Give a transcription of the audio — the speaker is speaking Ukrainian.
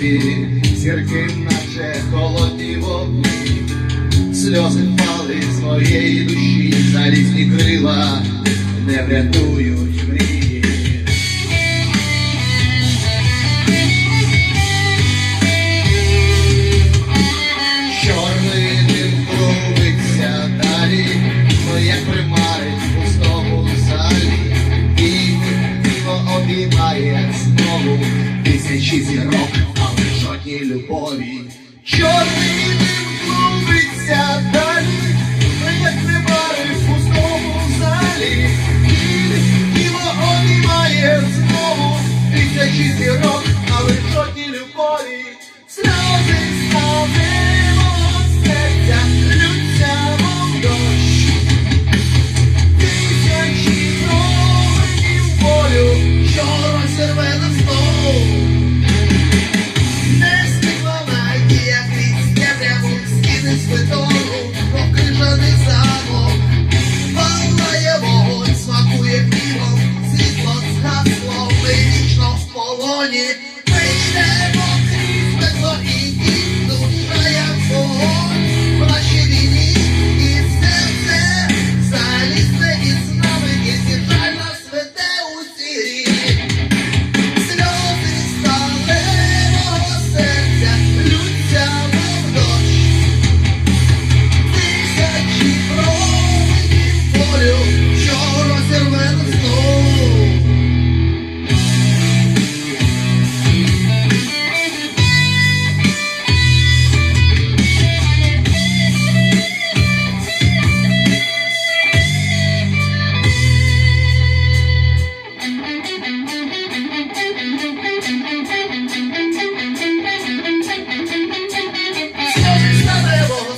небі, зірки, наче холодні вогні, сльози впали з моєї душі, залізні крила не врятують мрії. Чорний дим клубиться далі, як примарить в пустому залі, і обіймає знову тисячі зірок, але жодній любові. Чорний дим Wciąż w polonie Myślę Znowu